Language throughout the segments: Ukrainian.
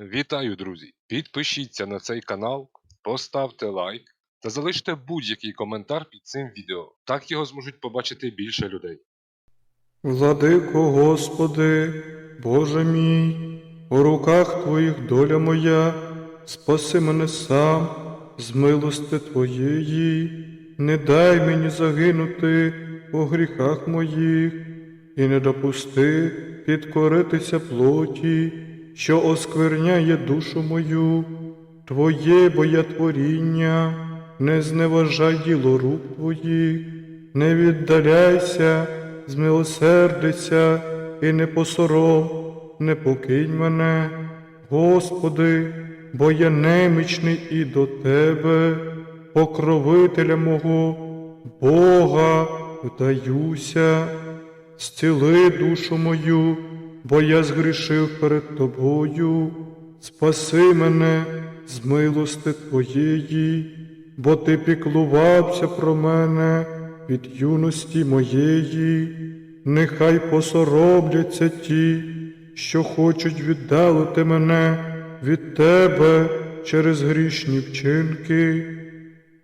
Вітаю, друзі! Підпишіться на цей канал, поставте лайк та залиште будь-який коментар під цим відео. Так його зможуть побачити більше людей. Владико Господи, Боже мій, у руках Твоїх доля моя, спаси мене сам з милости Твоєї, не дай мені загинути у гріхах моїх, і не допусти підкоритися плоті, що оскверняє душу мою, Твоє боятворіння, не зневажай діло рук Твоїх, не віддаляйся, змилосердися і не посором, не покинь мене, Господи, бо я немічний і до Тебе, покровителя мого, Бога, вдаюся, зціли душу мою, бо я згрішив перед Тобою, спаси мене з милости Твоєї, бо Ти піклувався про мене від юності моєї, нехай посоромляться ті, що хочуть віддалити мене від Тебе через грішні вчинки,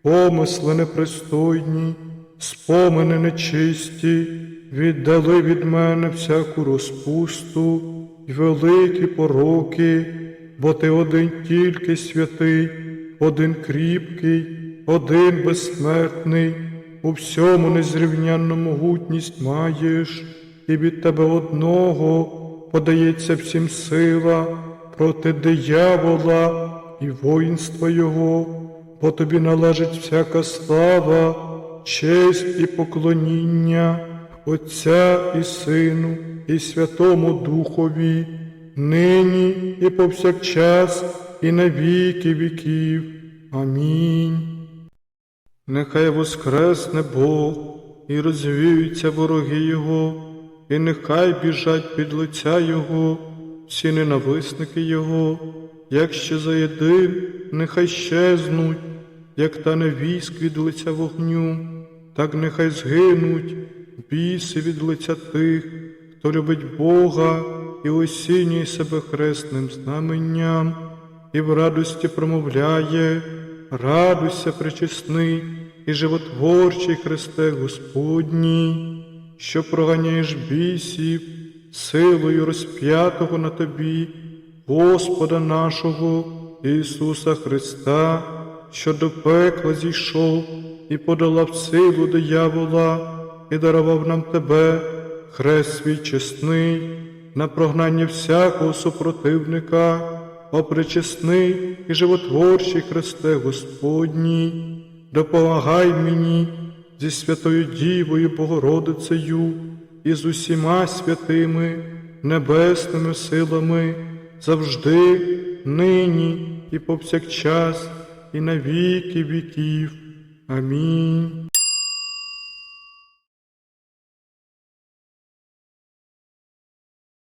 помисли непристойні, спомини нечисті, віддали від мене всяку розпусту й великі пороки, бо ти один тільки святий, один кріпкий, один безсмертний, у всьому незрівнянну могутність маєш, і від тебе одного подається всім сила проти диявола і воїнства його, бо тобі належить всяка слава, честь і поклоніння Отця і Сину, і Святому Духові, нині і повсякчас, і на віки віків. Амінь. Нехай воскресне Бог і розвіються вороги Його, і нехай біжать під лиця Його, всі ненависники Його, як ще заєдин, нехай щезнуть, як тане військ від лиця вогню, так нехай згинуть біси від лиця тих, хто любить Бога і осінює себе хресним знаменням, і в радості промовляє, радуйся, причесний і животворчий Христе Господній, що проганяєш бісів силою розп'ятого на тобі, Господа нашого Ісуса Христа, що до пекла зійшов і подолав силу диявола, і дарував нам тебе, хрест свій чесний, на прогнання всякого супротивника, о і животворчий Христе Господній, допомагай мені зі Святою Дівою Богородицею і з усіма святими небесними силами завжди, нині і повсякчас, і на віки віків. Амінь.